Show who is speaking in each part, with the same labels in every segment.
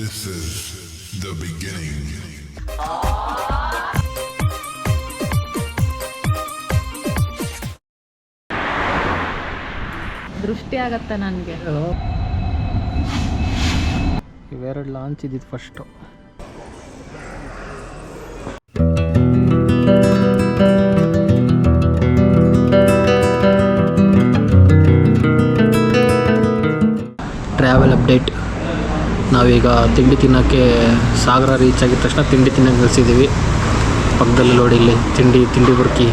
Speaker 1: This is the beginning.
Speaker 2: ದೃಷ್ಟಿ ಆಗತ್ತೆ ನನಗೆ
Speaker 3: ಇವೆರಡು ಲಾಂಚ್ ಇದ್ದಿದ್ದು ಫಸ್ಟು ನಾವೀಗ ತಿಂಡಿ ತಿನ್ನೋಕ್ಕೆ ಸಾಗರ ರೀಚ್ ಆಗಿದ ತಕ್ಷಣ ತಿಂಡಿ ತಿನ್ನೋಕೆ ನಿಲ್ಸಿದ್ದೀವಿ. ಪಕ್ಕದಲ್ಲಿ ನೋಡಿ ಇಲ್ಲಿ ತಿಂಡಿ ತಿಂಡಿ ಬುರ್ಕಿ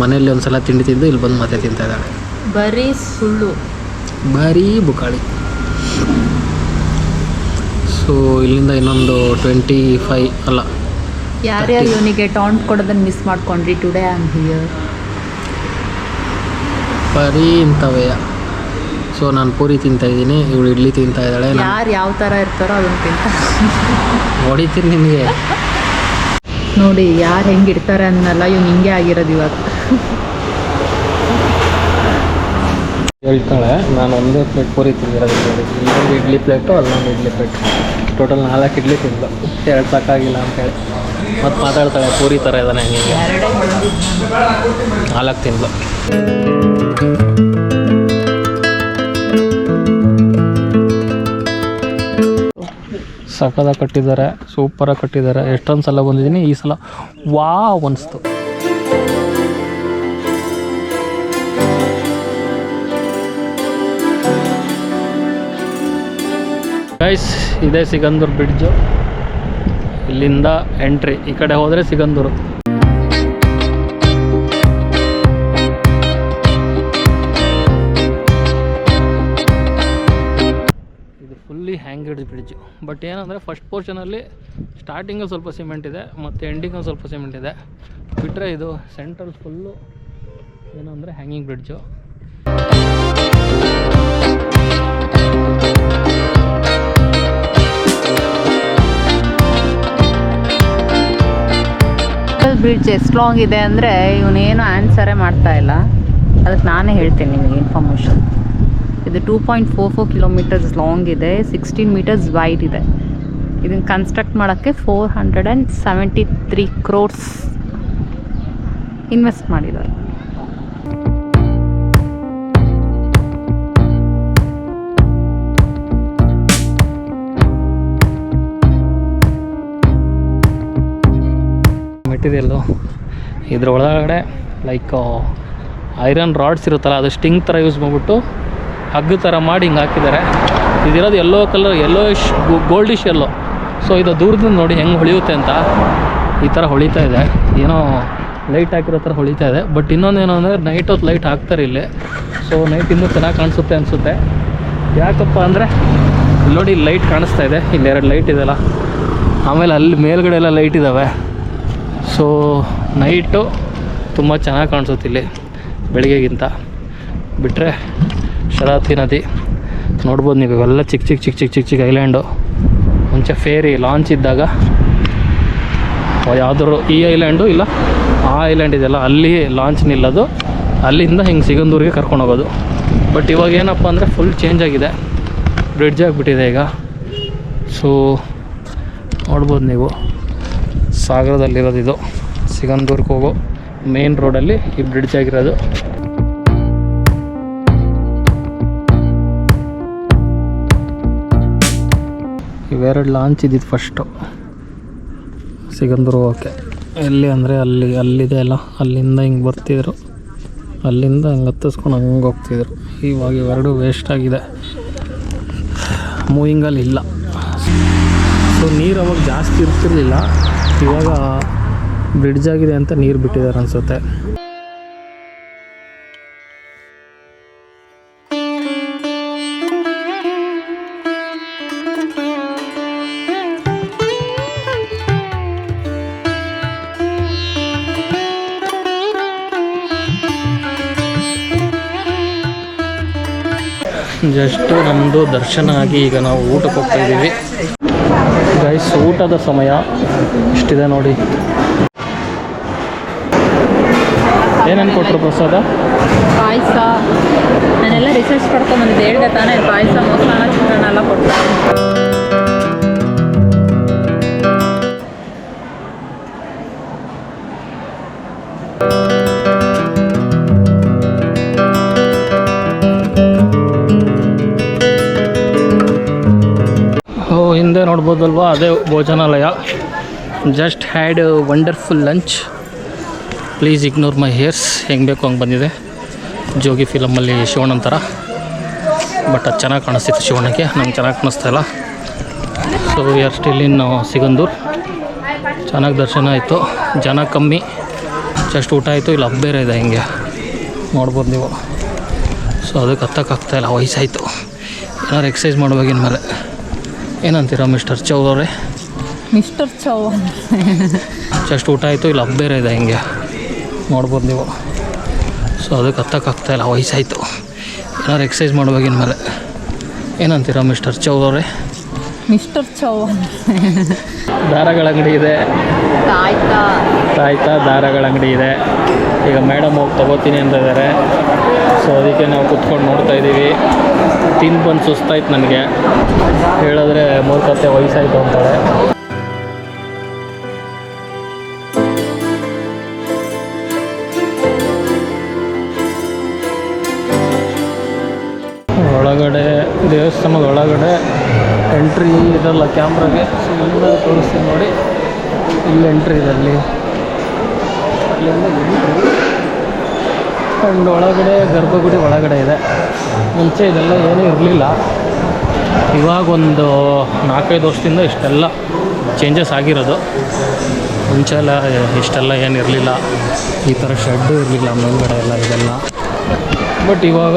Speaker 3: ಮನೆಯಲ್ಲಿ ಒಂದು ಸಲ ತಿಂಡಿ ತಿಂದು ಇಲ್ಲಿ ಬಂದು ಮತ್ತೆ ತಿಂತಾ ಇದ್ದಾಳೆ.
Speaker 2: ಬರೀ ಸುಳ್ಳು.
Speaker 3: ಬರೀ ಬುಕಾಳಿ. ಸೊ ಇಲ್ಲಿಂದ ಇನ್ನೊಂದು ಟ್ವೆಂಟಿ ಫೈ ಅಲ್ಲ
Speaker 2: ಯಾರ್ಯಾರು ಇವನಿಗೆ ಟಾಂಟ್ ಕೊಡೋದನ್ನ ಮಿಸ್ ಮಾಡ್ಕೊಂಡ್ರಿ? ಟುಡೇ ಆಮ್ ಹಿಯರ್
Speaker 3: ಬರೀ ಇಂಥವೇ. ಸೊ ನಾನು ಪೂರಿ ತಿಂತಾ ಇದ್ದೀನಿ. ಇವಳು ಇಡ್ಲಿ ತಿಂತಾ ಇದ್ದಾಳೆ.
Speaker 2: ಯಾರು ಯಾವ ಥರ ಇರ್ತಾರೋ ಅದನ್ನು ತಿಂತ
Speaker 3: ಹೊಡಿತೀನಿ ನಿಮಗೆ.
Speaker 2: ನೋಡಿ ಯಾರು ಹೆಂಗೆ ಇಡ್ತಾರೆ ಅನ್ನಲ್ಲ ಇವ್ನು ಹಿಂಗೆ ಆಗಿರೋದು ಇವಾಗ.
Speaker 3: ಹೇಳ್ತಾಳೆ ನಾನು ಒಂದೇ ಪ್ಲೇಟ್ ಪೂರಿ ತಿಂದಿರೋದು ನೋಡಿ. ಇಲ್ಲೊಂದು ಇಡ್ಲಿ ಪ್ಲೇಟು ಅಲ್ಲೊಂದು ಇಡ್ಲಿ ಪ್ಲೇಟ್ ಟೋಟಲ್ ನಾಲ್ಕು ಇಡ್ಲಿ ತಿಂದು. ಎರಡು ಸಾಕಾಗಿಲ್ಲ ಅಂತೇಳಿ ಮತ್ತು ಮಾತಾಡ್ತಾಳೆ ಪೂರಿ ಥರ ಇದ್ದಾನೆ ಹಂಗೆ ನಾಲ್ಕು ತಿಂದು ಸಖದಾಗ ಕಟ್ಟಿದ್ದಾರೆ ಸೂಪರಾಗಿ ಕಟ್ಟಿದ್ದಾರೆ. ಎಷ್ಟೊಂದು ಸಲ ಬಂದಿದ್ದೀನಿ, ಈ ಸಲ ವಾ ಅನಿಸ್ತು. ಗೈಸ್ ಇದೇ ಸಿಗಂದೂರು ಬ್ರಿಡ್ಜು ಇಲ್ಲಿಂದ ಎಂಟ್ರಿ ಈ ಕಡೆ ಹೋದರೆ Sigandur. Fully hanged bridge. But ಏನಂದರೆ ಫಸ್ಟ್ ಪೋರ್ಷನಲ್ಲಿ ಸ್ಟಾರ್ಟಿಂಗಲ್ಲಿ ಸ್ವಲ್ಪ ಸಿಮೆಂಟ್ ಇದೆ, ಮತ್ತು ಎಂಡಿಂಗಲ್ಲಿ ಸ್ವಲ್ಪ ಸಿಮೆಂಟ್ ಇದೆ. ಬಿಟ್ಟರೆ ಇದು ಸೆಂಟ್ರಲ್ ಫುಲ್ಲು ಏನು ಅಂದರೆ ಹ್ಯಾಂಗಿಂಗ್ ಬ್ರಿಡ್ಜು
Speaker 2: ಬ್ರಿಡ್ಜ್ ಎಷ್ಟು ಲಾಂಗ್ ಇದೆ ಅಂದರೆ ಇವನೇನು ಆನ್ಸರೇ ಮಾಡ್ತಾ ಇಲ್ಲ. ಅದಕ್ಕೆ ನಾನೇ ಹೇಳ್ತೀನಿ ನಿಮಗೆ ಇನ್ಫಾರ್ಮೇಷನ್ ಇದು two point four four kilometres long ಇದೆ ಸಿಕ್ಸ್ಟೀನ್ ಮೀಟರ್ಸ್ ವೈಡ್ ಇದೆ. ಇದನ್ನು ಕನ್ಸ್ಟ್ರಕ್ಟ್ ಮಾಡೋಕ್ಕೆ four hundred and seventy three crores invest ಮಾಡಿದ್ದಾರೆ.
Speaker 3: ಮೆಟೀರಿಯಲ್ಲು ಇದ್ರ ಒಳಗಡೆ ಲೈಕ್ ಐರನ್ ರಾಡ್ಸ್ ಇರುತ್ತಲ್ಲ, ಅದು ಸ್ಟಿಂಗ್ ಥರ ಯೂಸ್ ಮಾಡಿಬಿಟ್ಟು ಹಗ್ಗ ಥರ ಮಾಡಿ ಹಿಂಗೆ ಹಾಕಿದ್ದಾರೆ ಇದಿರೋದು yellow colour yellowish goldish yellow so ಇದು ದೂರದಿಂದ ನೋಡಿ ಹೆಂಗೆ ಹೊಳೆಯುತ್ತೆ ಅಂತ ಈ ಥರ ಹೊಳಿತಾ ಇದೆ. ಏನೋ ಲೈಟ್ ಹಾಕಿರೋ ಥರ ಹೊಳಿತಾ ಇದೆ. ಬಟ್ ಇನ್ನೊಂದೇನು ಅಂದರೆ ನೈಟ್ ಹೊತ್ತು ಲೈಟ್ ಹಾಕ್ತಾರೆ ಇಲ್ಲಿ. ಸೊ ನೈಟ್ ಇನ್ನೂ ಚೆನ್ನಾಗಿ ಕಾಣಿಸುತ್ತೆ ಅನಿಸುತ್ತೆ. ಯಾಕಪ್ಪ ಅಂದರೆ ಇಲ್ಲಿ ನೋಡಿ ಲೈಟ್ ಕಾಣಿಸ್ತಾ ಇದೆ. ಇಲ್ಲಿ ಎರಡು ಲೈಟ್ ಇದೆಲ್ಲ ಆಮೇಲೆ ಅಲ್ಲಿ ಮೇಲ್ಗಡೆ ಎಲ್ಲ ಲೈಟ್ ಇದ್ದಾವೆ ಸೊ ನೈಟು ತುಂಬ ಚೆನ್ನಾಗಿ ಕಾಣಿಸುತ್ತೆ ಇಲ್ಲಿ ಬೆಳಿಗ್ಗೆಗಿಂತ. ಬಿಟ್ಟರೆ ಶರಾವತಿ ನದಿ. ನೋಡ್ಬೋದು ನೀವು ಇವೆಲ್ಲ ಚಿಕ್ಕ ಚಿಕ್ಕ ಚಿಕ್ಕ ಚಿಕ್ಕ ಚಿಕ್ಕ ಚಿಕ್ಕ ಐಲ್ಯಾಂಡು. ಮುಂಚೆ ಫೇರಿ ಲಾಂಚ್ ಇದ್ದಾಗ ಯಾವುದಾದ್ರು ಈ ಐಲ್ಯಾಂಡು ಇಲ್ಲ, ಆ ಐಲ್ಯಾಂಡ್ ಇದೆಯಲ್ಲ, ಅಲ್ಲಿ ಲಾಂಚ್ ನಿಲ್ಲೋದು, ಅಲ್ಲಿಂದ ಹಿಂಗೆ ಸಿಗಂದೂರಿಗೆ ಕರ್ಕೊಂಡು ಹೋಗೋದು. ಬಟ್ ಇವಾಗ ಏನಪ್ಪ ಅಂದರೆ ಫುಲ್ ಚೇಂಜ್ ಆಗಿದೆ. ಬ್ರಿಡ್ಜ್ ಆಗಿಬಿಟ್ಟಿದೆ ಈಗ. ಸೊ ನೋಡ್ಬೋದು ನೀವು. ಸಾಗರದಲ್ಲಿರೋದು ಇದು. ಸಿಗಂದೂರ್ಗೆ ಹೋಗೋ. ಮೇನ್ ರೋಡಲ್ಲಿ ಈ ಬ್ರಿಡ್ಜ್ ಆಗಿರೋದು. ಇವೆರಡು ಲಾಂಚ್ ಇದ್ದಿದ್ದು ಫಸ್ಟು ಸಿಗಂದ್ರು ಓಕೆ ಎಲ್ಲಿ ಅಂದರೆ ಅಲ್ಲಿ, ಅಲ್ಲಿದೆ ಅಲ್ಲ, ಅಲ್ಲಿಂದ ಹಿಂಗೆ ಬರ್ತಿದ್ರು. ಅಲ್ಲಿಂದ ಹಂಗೆ ಹತ್ತಿಸ್ಕೊಂಡು ಹಂಗೆ ಹೋಗ್ತಿದ್ರು. ಇವಾಗ ಇವೆರಡು ವೇಸ್ಟ್ ಆಗಿದೆ. ಮೂವಿಂಗಲ್ಲಿ ಇಲ್ಲ. ಸೊ ನೀರು ಅವಾಗ ಜಾಸ್ತಿ ಇರ್ತಿರ್ಲಿಲ್ಲ. ಇವಾಗ ಬ್ರಿಡ್ಜ್ ಆಗಿದೆ ಅಂತ ನೀರು ಬಿಟ್ಟಿದ್ದಾರೆ ಅನಿಸುತ್ತೆ. ಜಸ್ಟು ನಮ್ಮದು ದರ್ಶನ ಆಗಿ ಈಗ ನಾವು ಊಟಕ್ಕೆ ಹೋಗ್ತಾ ಇದ್ದೀವಿ. ಗೈಸ್ ಊಟದ ಸಮಯ. ಇಷ್ಟಿದೆ ನೋಡಿ. ಏನೇನು ಕೊಟ್ಟರು ಪ್ರಸಾದ?
Speaker 2: ಪಾಯಸ. ನಾನೆಲ್ಲ ರಿಸರ್ಚ್ ಪಡ್ಕೊಂಬಂದಿದ್ದೆ ಹೇಳಿದೆ ತಾನೇ, ಪಾಯಸ ಮೊಸರನ್ನ ಚಿತ್ರಾನ್ನ ಎಲ್ಲ ಕೊಡ್ತಾರೆ.
Speaker 3: ನೋಡ್ಬೋದಲ್ವಾ? ಅದೇ ಭೋಜನಾಲಯ. Just had wonderful lunch please ignore my hairs ಹೆಂಗೆ ಬೇಕು ಹಂಗೆ ಬಂದಿದೆ. ಜೋಗಿ ಫಿಲಮಲ್ಲಿ ಶಿವಣ್ಣನ ಥರ ಬಟ್ ಅದು ಚೆನ್ನಾಗಿ ಕಾಣಿಸ್ತಿತ್ತು ಶಿವಣ್ಣಕ್ಕೆ ನಂಗೆ ಚೆನ್ನಾಗಿ ಕಾಣಿಸ್ತಾ ಇಲ್ಲ. So we are still in Sigandur. ಚೆನ್ನಾಗಿ ದರ್ಶನ ಆಯಿತು. ಜನ ಕಮ್ಮಿ. ಜಸ್ಟ್ ಊಟ ಆಯಿತು. ಇಲ್ಲಿ, ಹಬ್ಬ ಬೇರೆ ಇದೆ ಹಿಂಗೆ. ನೋಡ್ಬೋದು ನೀವು. ಸೊ ಅದಕ್ಕೆ ಹತ್ತಕ್ಕಾಗ್ತಾಯಿಲ್ಲ ವಯಸ್ಸಾಯಿತು. ಏನಾದ್ರು ಎಕ್ಸಸೈಸ್ ಮಾಡ್ಬೇಕಿನ ಮೇಲೆ ಏನಂತೀರಾ ಮಿಸ್ಟರ್ ಚೌ ಅವರೇ?
Speaker 2: ಮಿಸ್ಟರ್ ಚೌಹಾನ್
Speaker 3: ಜಸ್ಟ್ ಊಟ ಆಯಿತು ಇಲ್ಲಿ ಬೇರೆ ಇದೆ ಹಿಂಗೆ. ನೋಡ್ಬೋದು ನೀವು. ಸೊ ಅದಕ್ಕೆ ಹತ್ತಕ್ಕಾಗ್ತಾಯಿಲ್ಲ ವಯಸ್ಸಾಯಿತು. ಏನಾದ್ರು ಎಕ್ಸಸೈಸ್ ಮಾಡ್ಬೇಕಿನ ಮೇಲೆ ಏನಂತೀರಾ ಮಿಸ್ಟರ್ ಚೌ ಅವರೇ?
Speaker 2: ಮಿಸ್ಟರ್ ಚೌಹಾನ್
Speaker 3: ದಾರಗಳ ಅಂಗಡಿ ಇದೆ.
Speaker 2: ತಾಯ್ತಾ
Speaker 3: ಆಯ್ತಾ ದಾರಗಳ ಅಂಗಡಿ ಇದೆ. ಈಗ ಮೇಡಮ್ ಹೋಗಿ ತಗೋತೀನಿ ಅಂತ ಇದ್ದಾರೆ ಸೊ ಅದಕ್ಕೆ ನಾವು ಕುತ್ಕೊಂಡು ನೋಡ್ತಾ ಇದ್ದೀವಿ. ತಿಂದು ಬಂದು ಸುಸ್ತಾಯ್ತು ನನಗೆ. ಹೇಳಿದ್ರೆ ಮೂರ್ಖತೆ ವಯಸ್ಸಾಯಿತು ಅಂತಾಳೆ ಒಳಗಡೆ ದೇವಸ್ಥಾನದ ಒಳಗಡೆ ಎಂಟ್ರಿ ಇರಲ್ಲ ಕ್ಯಾಮ್ರಾಗೆ ಸೊ ತೋರಿಸಿ ನೋಡಿ. ಇಲ್ಲಿ ಎಂಟ್ರಿ ಇದರಲ್ಲಿ ಆ್ಯಂಡ್ ಒಳಗಡೆ ಗರ್ಭಗುಡಿ ಒಳಗಡೆ ಇದೆ. ಮುಂಚೆ ಇದೆಲ್ಲ ಏನೂ ಇರಲಿಲ್ಲ. ಇವಾಗ ಒಂದು ನಾಲ್ಕೈದು ವರ್ಷದಿಂದ ಇಷ್ಟೆಲ್ಲ ಚೇಂಜಸ್ ಆಗಿರೋದು. ಮುಂಚೆ ಎಲ್ಲ ಇಷ್ಟೆಲ್ಲ ಏನಿರಲಿಲ್ಲ ಈ ಥರ ಶೆಡ್ಡು ಇರಲಿಲ್ಲ, ಮೇಲ್ಗಡೆ ಎಲ್ಲ ಇದೆಲ್ಲ. ಬಟ್ ಇವಾಗ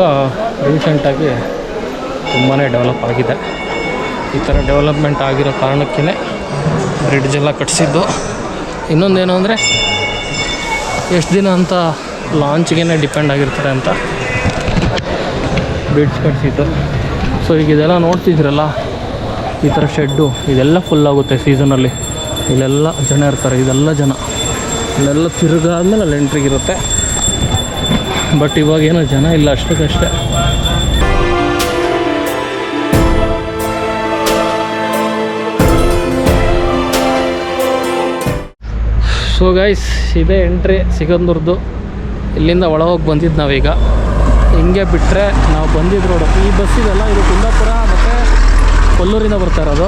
Speaker 3: ರೀಸೆಂಟಾಗಿ ತುಂಬಾ ಡೆವಲಪ್ ಆಗಿದೆ. ಈ ಥರ ಡೆವಲಪ್ಮೆಂಟ್ ಆಗಿರೋ ಕಾರಣಕ್ಕೇ ಬ್ರಿಡ್ಜ್ ಎಲ್ಲ ಕಟ್ಟಿಸಿದ್ದು ಇನ್ನೊಂದೇನು ಅಂದರೆ ಎಷ್ಟು ದಿನ ಅಂತ ಲಾಂಚ್ಗೆ ಡಿಪೆಂಡ್ ಆಗಿರ್ತಾರೆ ಅಂತ. ಬ್ರಿಡ್ಜ್ ಕಟ್ಟಿಸಿದ್ದು ಸೊ ಈಗ ಇದೆಲ್ಲ ನೋಡ್ತಿದ್ರಲ್ಲ ಈ ಥರ ಶೆಡ್ಡು ಇದೆಲ್ಲ ಫುಲ್ ಆಗುತ್ತೆ ಸೀಸನಲ್ಲಿ ಇಲ್ಲೆಲ್ಲ ಜನ ಇರ್ತಾರೆ, ಇದೆಲ್ಲ ಜನ. ಇಲ್ಲೆಲ್ಲ ತಿರುಗಾದ್ಮೇಲೆ ಅಲ್ಲಿ ಎಂಟ್ರಿಗಿರುತ್ತೆ ಬಟ್ ಇವಾಗೇನು ಜನ ಇಲ್ಲ, ಅಷ್ಟಕ್ಕಷ್ಟೇ. ಸೊ ಗೈಸ್ ಇದೇ ಎಂಟ್ರಿ ಸಿಗಂದೂರ್ದು. ಇಲ್ಲಿಂದ ಒಳ ಹೋಗಿ ಬಂದಿದ್ದು ನಾವೀಗ. ಹಿಂಗೆ ಬಿಟ್ಟರೆ ನಾವು ಬಂದಿದ್ದು ರೋಡು ಈ ಬಸ್ ಇದೆಲ್ಲ ಇದು ಕುಂದಾಪುರ ಮತ್ತು ಕೊಲ್ಲೂರಿಂದ ಬರ್ತಾ ಇರೋದು.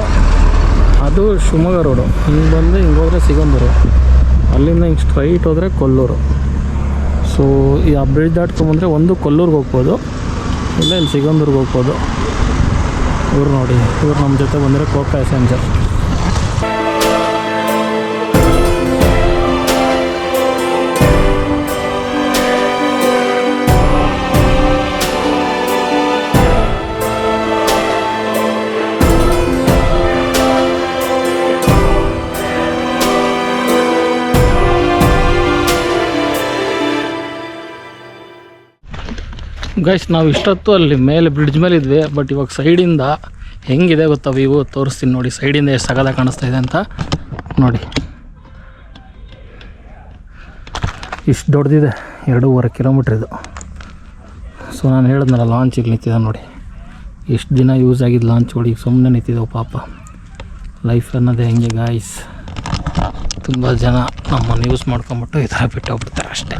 Speaker 3: ಅದು ಶಿವಮೊಗ್ಗ ರೋಡು ಹಿಂಗೆ ಬಂದು ಹಿಂಗೆ ಹೋದರೆ ಸಿಗಂದೂರು ಅಲ್ಲಿಂದ ಹಿಂಗೆ ಸ್ಟ್ರೈಟ್ ಹೋದರೆ ಕೊಲ್ಲೂರು. ಸೊ ಈ ಆ ಬ್ರಿಡ್ಜ್ ದಾಟ್ಕೊಂಬಂದರೆ ಒಂದು ಕೊಲ್ಲೂರಿಗೆ ಹೋಗ್ಬೋದು. ಇಲ್ಲ, ಇಲ್ಲಿ ಸಿಗಂದೂರಿಗೆ ಹೋಗ್ಬೋದು. ಇವ್ರು ನೋಡಿ. ಇವ್ರು ನಮ್ಮ ಜೊತೆ ಬಂದರೆ ಕೋ ಪ್ಯಾಸೆಂಜರ್ ಗೈಸ್ ನಾವು ಇಷ್ಟೊತ್ತು ಅಲ್ಲಿ ಮೇಲೆ ಬ್ರಿಡ್ಜ್ ಮೇಲೆ ಇದ್ವಿ ಬಟ್ ಇವಾಗ ಸೈಡಿಂದ ಹೆಂಗಿದೆ ಗೊತ್ತಾ ವ್ಯೂ ತೋರಿಸ್ತೀನಿ ನೋಡಿ. ಸೈಡಿಂದ ಎಷ್ಟು ಸಗದ ಕಾಣಿಸ್ತಾ ಇದೆ ಅಂತ ನೋಡಿ. ಇಷ್ಟು ದೊಡ್ಡದಿದೆ, ಎರಡೂವರೆ ಕಿಲೋಮೀಟ್ರ್ ಇದು. ಸೊ ನಾನು ಹೇಳಿದ್ನಲ್ಲ ಲಾಂಚ್ ಇಲ್ಲಿ ನಿಂತಿದೆ ನೋಡಿ. ಎಷ್ಟು ದಿನ ಯೂಸ್ ಆಗಿದ್ದು ಲಾಂಚ್ ನೋಡಿ ಸುಮ್ಮನೆ ನಿಂತಿದ್ದೆವು ಪಾಪ. ಲೈಫ್ ಅನ್ನೋದೇ ಹೆಂಗೆ ಗಾಯ್ಸ್ ತುಂಬ ಜನ ನಮ್ಮನ್ನು ಯೂಸ್ ಮಾಡ್ಕೊಂಬಿಟ್ಟು ಈ ಥರ ಬಿಟ್ಟೋಗ್ಬಿಡ್ತಾರೆ ಅಷ್ಟೇ.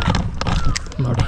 Speaker 3: ನೋಡಿ.